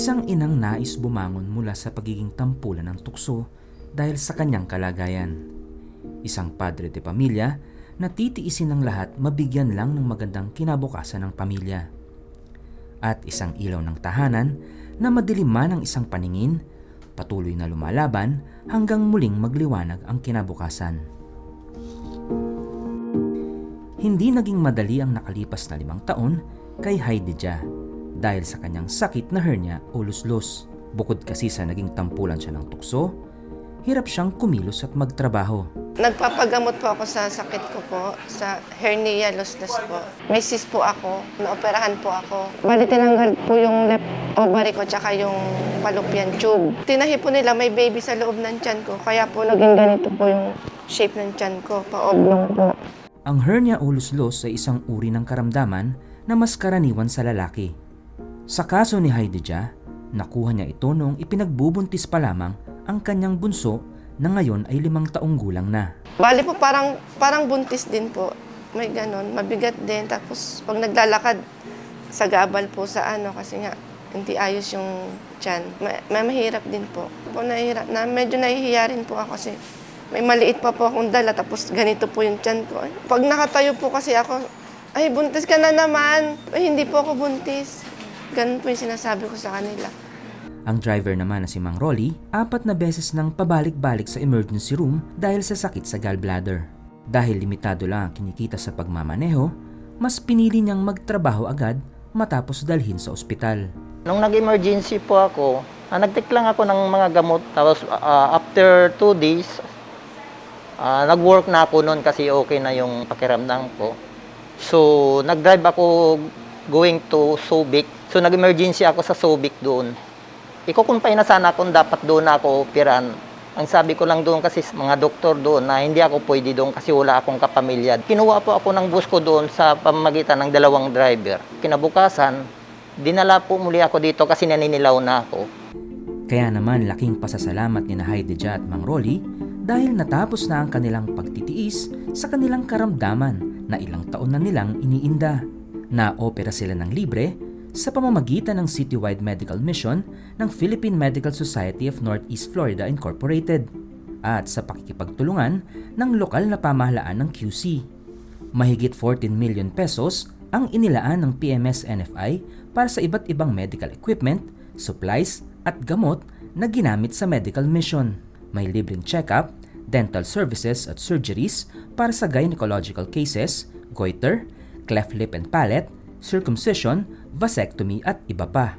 Isang inang nais bumangon mula sa pagiging tampulan ng tukso dahil sa kanyang kalagayan. Isang padre de pamilya na titiisin ng lahat mabigyan lang ng magandang kinabukasan ng pamilya. At isang ilaw ng tahanan na madilim man ang isang paningin, patuloy na lumalaban hanggang muling magliwanag ang kinabukasan. Hindi naging madali ang nakalipas na limang taon kay Heidi Dia dahil sa kanyang sakit na hernia o luslos. Bukod kasi sa naging tampulan siya ng tukso, hirap siyang kumilos at magtrabaho. Nagpapagamot po ako sa sakit ko po, sa hernia lossless po. May cyst po ako, naoperahan po ako. Bali tinanggal po yung left ovary ko tsaka yung fallopian tube. Tinahi po nila may baby sa loob ng tiyan ko, kaya po naging ganito po yung shape ng tiyan ko, pa-oblong po. Ang hernia o luslos ay isang uri ng karamdaman na mas karaniwan sa lalaki. Sa kaso ni Heidi Dia, nakuha niya ito noong ipinagbubuntis pa lamang ang kanyang bunso na ngayon ay limang taong gulang na. Bali po parang, parang buntis din po. May ganon, mabigat din. Tapos pag naglalakad, sagabal po sa ano kasi nga hindi ayos yung tiyan. May, may mahirap din po. Po nahihirap na medyo nahihiya rin po ako kasi may maliit pa po akong dala tapos ganito po yung tiyan ko. Pag nakatayo po kasi ako, ay buntis ka na naman. Ay hindi po ako buntis. Ganun po yung sinasabi ko sa kanila. Ang driver naman na si Mang Rolly, apat na beses nang pabalik-balik sa emergency room dahil sa sakit sa gallbladder. Dahil limitado lang ang kinikita sa pagmamaneho, mas pinili niyang magtrabaho agad matapos dalhin sa ospital. Nung nag-emergency po ako, ah, nag-take lang ako ng mga gamot. Tapos ah, after two days, ah, nag-work na ako noon kasi okay na yung pakiramdam ko. So, nag-drive ako going to Subic. So, nag-emergency ako sa Subic doon. Ikukumpay na sana kung dapat doon ako operan. Ang sabi ko lang doon kasi mga doktor doon na hindi ako pwede doon kasi wala akong kapamilya. Kinuha po ako ng bus ko doon sa pamamagitan ng dalawang driver. Kinabukasan, dinala po muli ako dito kasi naninilaw na ako. Kaya naman laking pasasalamat ni na Heidi at Mang Rolly dahil natapos na ang kanilang pagtitiis sa kanilang karamdaman na ilang taon na nilang iniinda. Na-opera sila ng libre sa pamamagitan ng citywide medical mission ng Philippine Medical Society of Northeast Florida Incorporated at sa pakikipagtulungan ng lokal na pamahalaan ng QC. Mahigit 14 million pesos ang inilaan ng PMS NFI para sa iba't ibang medical equipment, supplies at gamot na ginamit sa medical mission. May libreng check-up, dental services at surgeries para sa gynecological cases, goiter, cleft lip and palate, circumcision, vasectomy at iba pa.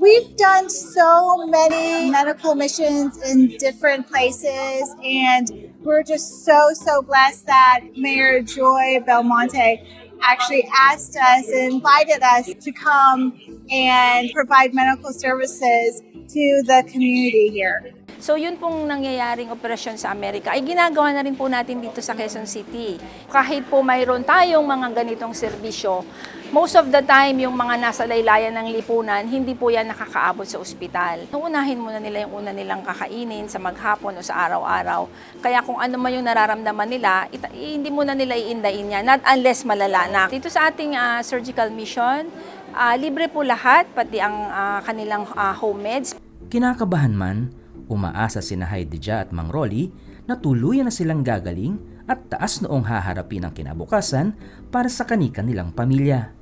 We've done so many medical missions in different places, and we're just so, so blessed that Mayor Joy Belmonte actually asked us and invited us to come and provide medical services to the community here. So yun pong nangyayaring operasyon sa Amerika ay ginagawa na rin po natin dito sa Quezon City. Kahit po mayroon tayong mga ganitong serbisyo, most of the time yung mga nasa laylayan ng lipunan, hindi po yan nakakaabot sa ospital. Uunahin muna nila yung una nilang kakainin sa maghapon o sa araw-araw. Kaya kung ano man yung nararamdaman nila, ita- hindi muna nila iindain yan, not unless malala na. Dito sa ating ah, surgical mission, ah, libre po lahat, pati ang ah, kanilang ah, home meds. Kinakabahan man, umaasa sina Heidi Dia at Mang Rolly na tuluyan na silang gagaling at taas noong haharapin ang kinabukasan para sa kanika nilang pamilya.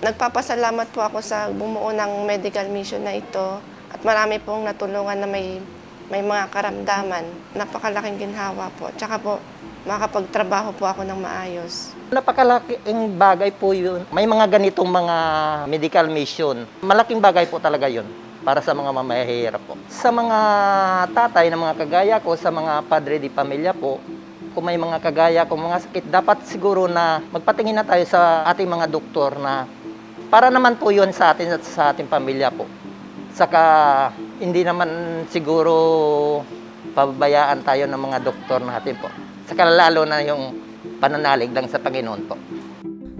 Nagpapasalamat po ako sa bumuo ng medical mission na ito at marami pong natulungan na may may mga karamdaman. Napakalaking ginhawa po. Tsaka po, makapagtrabaho po ako ng maayos. Napakalaking bagay po yun. May mga ganitong mga medical mission. Malaking bagay po talaga yun para sa mga mamahihirap po. Sa mga tatay na mga kagaya ko, sa mga padre di pamilya po, kung may mga kagaya ko, mga sakit, dapat siguro na magpatingin na tayo sa ating mga doktor na para naman po yun sa atin at sa ating pamilya po. Saka hindi naman siguro pababayaan tayo ng mga doktor natin po. Saka lalo na yung pananalig lang sa Panginoon po.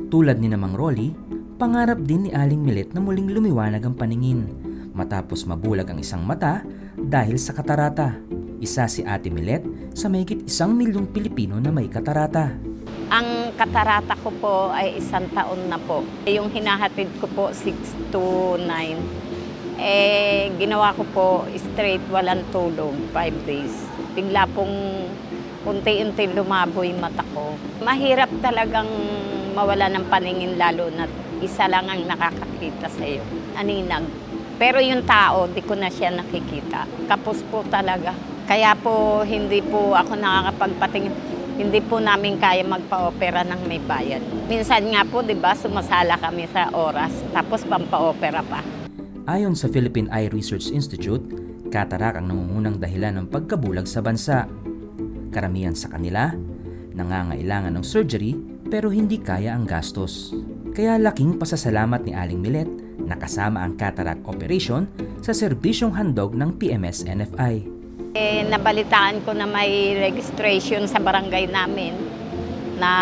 Tulad ni namang Rolly, pangarap din ni Aling Milet na muling lumiwanag ang paningin matapos mabulag ang isang mata dahil sa katarata. Isa si Ate Milet sa mahigit isang milyong Pilipino na may katarata. Ang katarata ko po ay isang taon na po. Yung hinahatid ko po 6 to 9. Eh, ginawa ko po straight, walang tulog, five days. Bigla pong unti-unti lumabo yung mata ko. Mahirap talagang mawala ng paningin lalo na isa lang ang nakakakita sa iyo. Aninag. Pero yung tao, di ko na siya nakikita. Kapos po talaga. Kaya po hindi po ako nakakapagpatingin. Hindi po namin kaya magpa-opera ng may bayad. Minsan nga po, di ba, sumasala kami sa oras, tapos pampa-opera pa. Ayon sa Philippine Eye Research Institute, katarak ang nangungunang dahilan ng pagkabulag sa bansa. Karamihan sa kanila, nangangailangan ng surgery pero hindi kaya ang gastos. Kaya laking pasasalamat ni Aling Milet na kasama ang cataract operation sa serbisyong handog ng PMS NFI. Eh, nabalitaan ko na may registration sa barangay namin na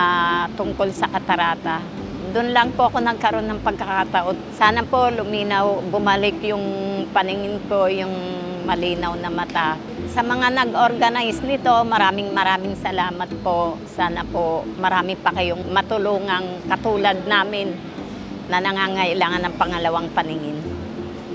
tungkol sa katarata. Doon lang po ako nagkaroon ng pagkakataon. Sana po luminaw, bumalik yung paningin ko, yung malinaw na mata. Sa mga nag-organize nito, maraming maraming salamat po. Sana po marami pa kayong matulungang katulad namin na nangangailangan ng pangalawang paningin.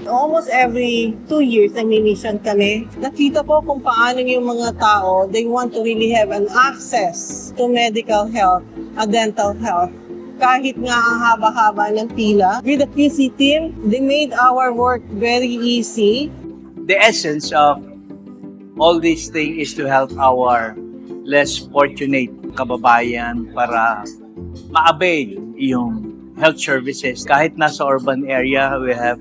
Almost every two years, nag-mission kami. Nakita ko kung paano yung mga tao, they want to really have an access to medical health, a dental health. Kahit nga ang haba-haba ng pila. With the QC team, they made our work very easy. the essence of all these things is to help our less fortunate kababayan para ma-avail yung health services. Kahit nasa urban area, we have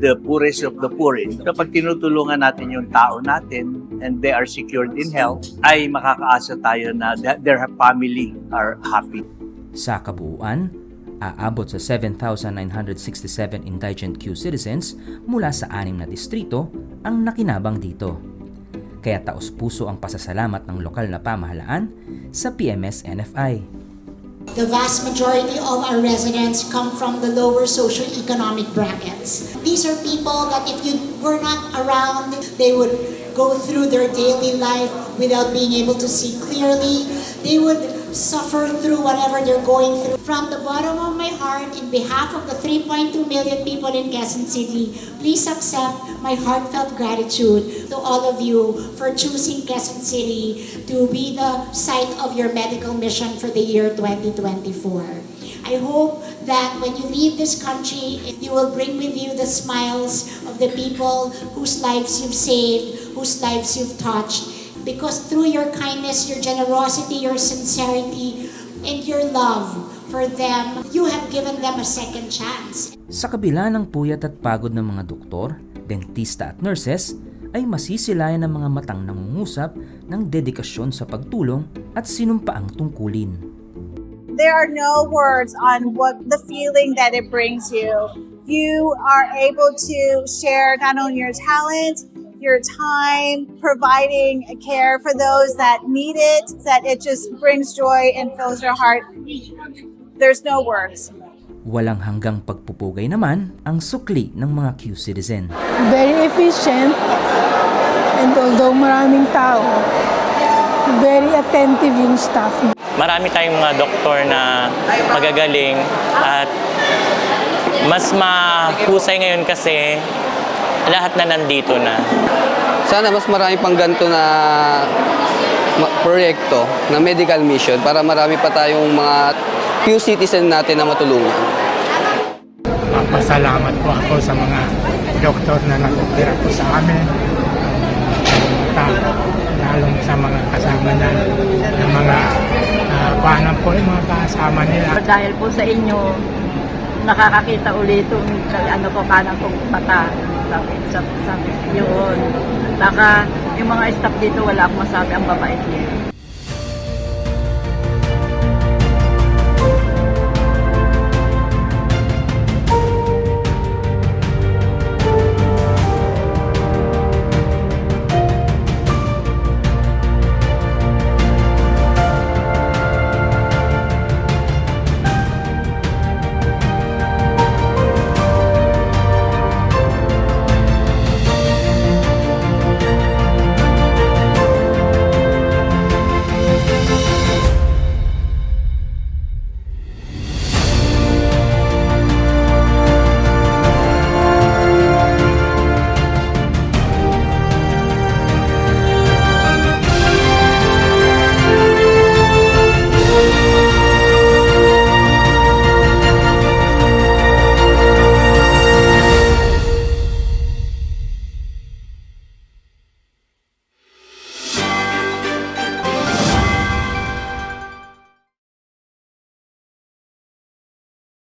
the poorest of the poor. Kapag tinutulungan natin yung tao natin and they are secured in health, ay makakaasa tayo na their family are happy. Sa kabuuan, aabot sa 7,967 indigent Q citizens mula sa anim na distrito ang nakinabang dito. Kaya taos puso ang pasasalamat ng lokal na pamahalaan sa PMS NFI. The vast majority of our residents come from the lower socioeconomic brackets. These are people that if you were not around, they would go through their daily life without being able to see clearly. They would suffer through whatever they're going through. From the bottom of my heart, in behalf of the 3.2 million people in Quezon City, please accept my heartfelt gratitude to all of you for choosing Quezon City to be the site of your medical mission for the year 2024. I hope that when you leave this country, you will bring with you the smiles of the people whose lives you've saved, whose lives you've touched. Because through your kindness, your generosity, your sincerity, and your love for them, you have given them a second chance. Sa kabila ng puyat at pagod ng mga doktor, dentista at nurses, ay masisilayan ng mga matang nangungusap ng dedikasyon sa pagtulong at sinumpaang tungkulin. There are no words on what the feeling that it brings you. You are able to share not only your talent, your time, providing care for those that need it, that it just brings joy and fills your heart. There's no words. Walang hanggang pagpupugay naman ang sukli ng mga Q-citizen. very efficient and although maraming tao, very attentive yung staff. marami tayong mga doktor na magagaling at mas mahusay ngayon kasi lahat na nandito na. Sana mas marami pang ganito na proyekto na medical mission para marami pa tayong mga few citizen natin na matulungan. Papasalamat po ako sa mga doktor na nag-opera po sa amin. At lalong sa mga kasama na ng mga uh, paano po yung mga kasama nila. Dahil po sa inyo, nakakakita ulit yung ano ko kanang kong mata. Sabi, sabi, sabi, yun. Saka yung mga staff dito, wala akong masabi, ang babait niyo.